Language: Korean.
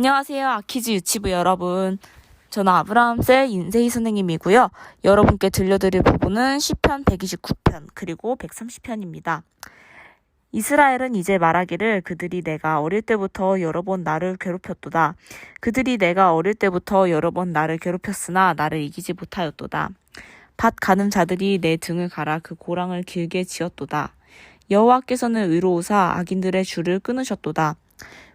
안녕하세요. 아키즈 유치부 여러분. 저는 아브라함셀 인세희 선생님이고요. 여러분께 들려드릴 부분은 시편 129편 그리고 130편입니다. 이스라엘은 이제 말하기를 그들이 내가 어릴 때부터 여러 번 나를 괴롭혔도다. 그들이 내가 어릴 때부터 여러 번 나를 괴롭혔으나 나를 이기지 못하였도다. 밭 가는 자들이 내 등을 갈아 그 고랑을 길게 지었도다. 여호와께서는 의로우사 악인들의 줄을 끊으셨도다.